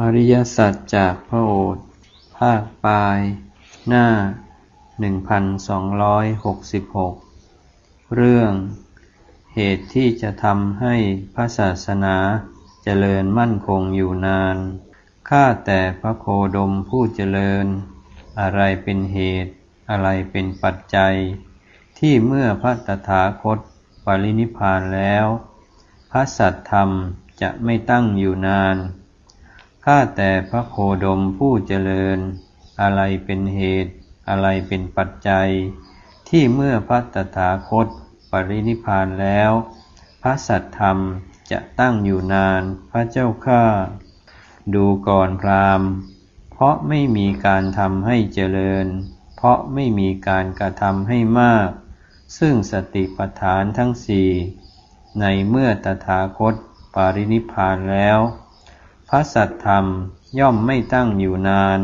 อริยสัจจากพระโอษฐ์ภาคปลาย หน้า 1266 เรื่อง เหตุที่จะทำให้พระศาสนาเจริญมั่นคงอยู่นาน ข้าแต่พระโคดมผู้เจริญ อะไรเป็นเหตุ อะไรเป็นปัจจัย ที่เมื่อพระตถาคตปรินิพพานแล้ว พระสัตธรรมจะไม่ตั้งอยู่นาน ข้าแต่พระโคดมผู้เจริญ อะไรเป็นเหตุ อะไรเป็นปัจจัย ที่เมื่อพระตถาคตปรินิพานแล้ว พระสัตธรรมจะตั้งอยู่นานพระเจ้าข้าดูก่อนพรามเพราะไม่มีการทำให้เจริญ เพราะไม่มีการกระทำให้มาก ซึ่งสติปัฏฐานทั้งสี่ในเมื่อตถาคตปรินิพานแล้ว พระสัตธรรมย่อมไม่ตั้งอยู่นาน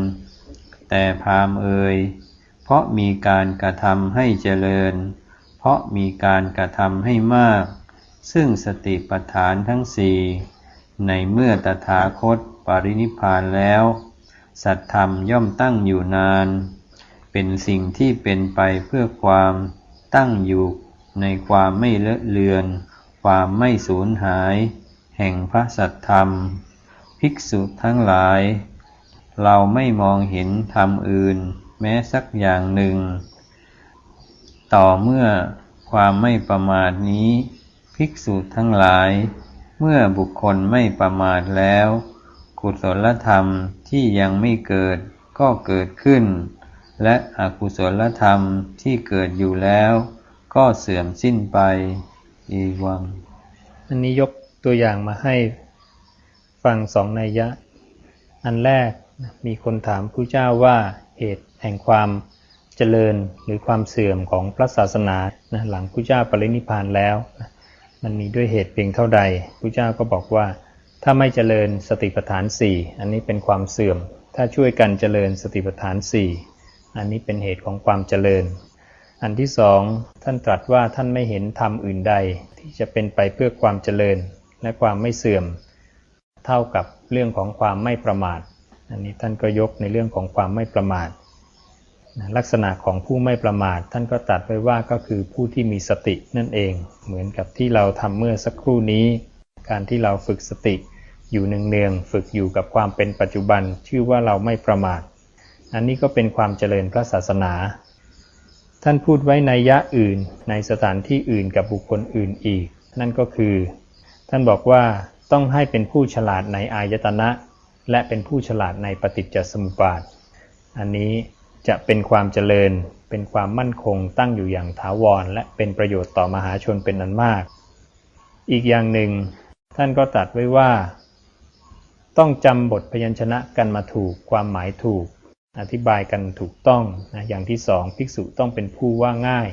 แต่พามเอ่ยเพราะมีการกระทำให้เจริญ เพราะมีการกระทำให้มาก ซึ่งสติปัฏฐานทั้งสี่ในเมื่อตถาคตปรินิพพานแล้ว สัตธรรมย่อมตั้งอยู่นาน เป็นสิ่งที่เป็นไปเพื่อความตั้งอยู่ในความไม่เลอะเลือน ความไม่สูญหาย แห่งพระสัตธรรม ภิกษุทั้งหลาย เราไม่มองเห็นธรรมอื่น แม้สักอย่างหนึ่ง ต่อเมื่อความไม่ประมาทนี้ ภิกษุทั้งหลาย เมื่อบุคคลไม่ประมาทแล้ว กุศลธรรมที่ยังไม่เกิดก็เกิดขึ้น และอกุศลธรรมที่เกิดอยู่แล้ว ก็เสื่อมสิ้นไปอีวัง อันนี้ยกตัวอย่างมาให้ ฟังสองนัยยะ อันแรกมีคนถามผู้เจ้าว่าเหตุแห่งความเจริญหรือความเสื่อมของพระศาสนานะหลังผู้เจ้าปรินิพานแล้วนะมันมีด้วยเหตุเพียงเท่าใดผู้เจ้าก็บอกว่า ถ้าไม่เจริญสติปัฏฐานสี่อันนี้เป็นความเสื่อม ถ้าช่วยกันเจริญสติปัฏฐานสี่อันนี้เป็นเหตุของความเจริญ อันที่สองท่านตรัสว่าท่านไม่เห็นธรรมอื่นใด ที่จะเป็นไปเพื่อความเจริญและความไม่เสื่อม เท่ากับเรื่องของความไม่ประมาท อันนี้ท่านก็ยกในเรื่องของความไม่ประมาท ลักษณะของผู้ไม่ประมาท ท่านก็ตัดไว้ว่าก็คือผู้ที่มีสตินั่นเอง เหมือนกับที่เราทำเมื่อสักครู่นี้ การที่เราฝึกสติ อยู่เนืองๆฝึกอยู่กับความเป็นปัจจุบัน ชื่อว่าเราไม่ประมาท อันนี้ก็เป็นความเจริญพระศาสนา ท่านพูดไว้ในยะอื่น ในสถานที่อื่นกับบุคคลอื่นอีก นั่นก็คือ ท่านบอกว่า ต้องให้เป็นผู้ฉลาดในอายตนะ และเป็นผู้ฉลาดในปฏิจจสมุปบาท อันนี้จะเป็นความเจริญ เป็นความมั่นคงตั้งอยู่อย่างถาวร และเป็นประโยชน์ต่อมหาชนเป็นอันมาก อีกอย่างหนึ่ง ท่านก็ตัดไว้ว่า ต้องจำบทพยัญชนะกันมาถูกความหมายถูก อธิบายกันถูกต้องนะอย่างที่สองภิกษุต้องเป็นผู้ว่าง่าย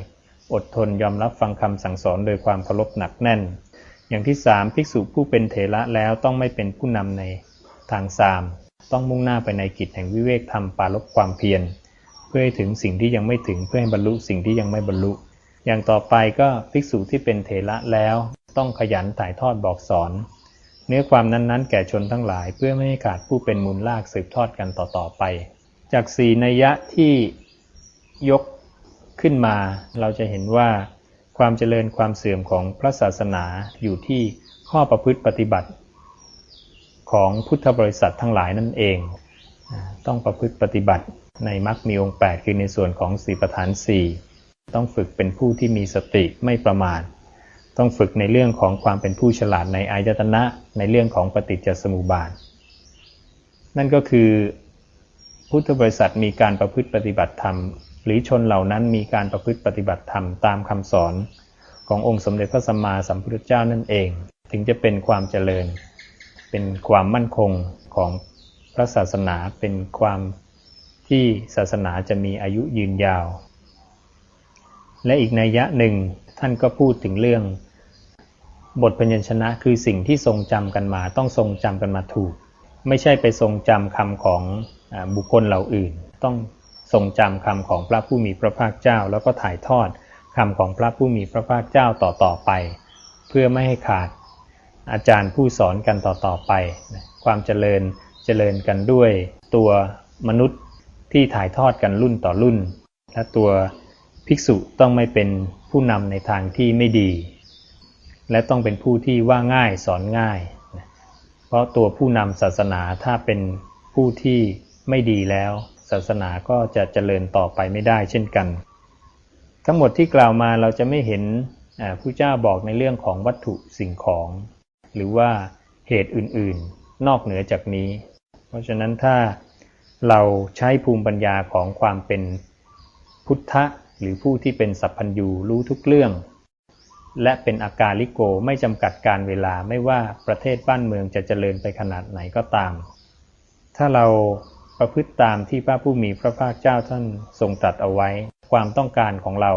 อดทนยอมรับฟังคำสั่งสอนโดยความเคารพหนักแน่น อย่างที่สามภิกษุผู้เป็นเถระแล้วต้องไม่เป็นผู้นำในทางสาม ต้องมุ่งหน้าไปในกิจแห่งวิเวกธรรมปาลบความเพียร เพื่อให้ถึงสิ่งที่ยังไม่ถึงเพื่อให้บรรลุสิ่งที่ยังไม่บรรลุ อย่างต่อไปก็ภิกษุที่เป็นเถระแล้วต้องขยันถ่ายทอดบอกสอน เนื้อความนั้นๆ แก่ชนทั้งหลาย เพื่อไม่ให้ขาดผู้เป็นมูลลากสืบทอดกันต่อๆไป จากสี่นัยยะที่ยกขึ้นมาเราจะเห็นว่า ความเจริญความเสื่อมของพระศาสนาอยู่ที่ข้อประพฤติปฏิบัติ ของพุทธบริษัททั้งหลายนั่นเอง ต้องประพฤติปฏิบัติในมรรคมีองค์ 8 คือในส่วนของสีประธาน 4 ต้องฝึกเป็นผู้ที่มีสติไม่ประมาทต้องฝึกในเรื่องของความเป็นผู้ฉลาดในอายตนะในเรื่องของปฏิจจสมุปบาท นั่นก็คือพุทธบริษัทมีการประพฤติปฏิบัติธรรม หรือชนเหล่านั้นมีการประพฤติปฏิบัติธรรมตามคำสอนขององค์สมเด็จพระสัมมาสัมพุทธเจ้านั่นเอง ถึงจะเป็นความเจริญ เป็นความมั่นคงของพระศาสนาเป็นความที่ศาสนาจะมีอายุยืนยาว และอีกนัยยะหนึ่งท่านก็พูดถึงเรื่อง บทพยัญชนะคือสิ่งที่ทรงจำกันมาต้องทรงจำกันมาถูก ไม่ใช่ไปทรงจำคำของบุคคลเหล่าอื่น ต้อง ทรงจำคำของพระผู้มีพระภาคเจ้า แล้วก็ถ่ายทอดคำของพระผู้มีพระภาคเจ้าต่อๆไป เพื่อไม่ให้ขาดอาจารย์ผู้สอนกันต่อๆไป ความเจริญจะจริญกันด้วยตัวมนุษย์ที่ถ่ายทอดกันรุ่นต่อรุ่น และตัวภิกษุต้องไม่เป็นผู้นำในทางที่ไม่ดี และต้องเป็นผู้ที่ว่าง่ายสอนง่าย เพราะตัวผู้นำศาสนาถ้าเป็นผู้ที่ไม่ดีแล้ว ศาสนาก็จะเจริญต่อไปไม่ได้เช่นกัน ทั้งหมดที่กล่าวมาเราจะไม่เห็นผู้เจ้าบอกในเรื่องของวัตถุสิ่งของ หรือว่าเหตุอื่นๆ นอกเหนือจากนี้ เพราะฉะนั้นถ้าเราใช้ภูมิปัญญาของความเป็นพุทธะ หรือผู้ที่เป็นสัพพัญญูรู้ทุกเรื่อง และเป็นอาการลิโกไม่จำกัดการเวลาไม่ว่าประเทศบ้านเมืองจะเจริญไปขนาดไหนก็ตาม ถ้าเรา ประพฤติตามที่พระผู้มีพระภาคเจ้าท่านทรงตรัสเอาไว้ ความต้องการของเรา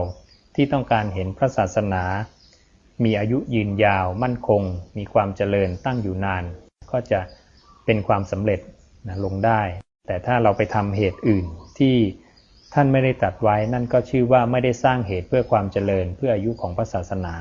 ที่ต้องการเห็นพระศาสนา มีอายุยืนยาวมั่นคง มีความเจริญตั้งอยู่นาน ก็จะเป็นความสำเร็จนะลงได้ แต่ถ้าเราไปทำเหตุอื่นที่ท่านไม่ได้ตัดไว้นั่นก็ชื่อว่าไม่ได้สร้างเหตุเพื่อความเจริญเพื่ออายุของพระศาสนา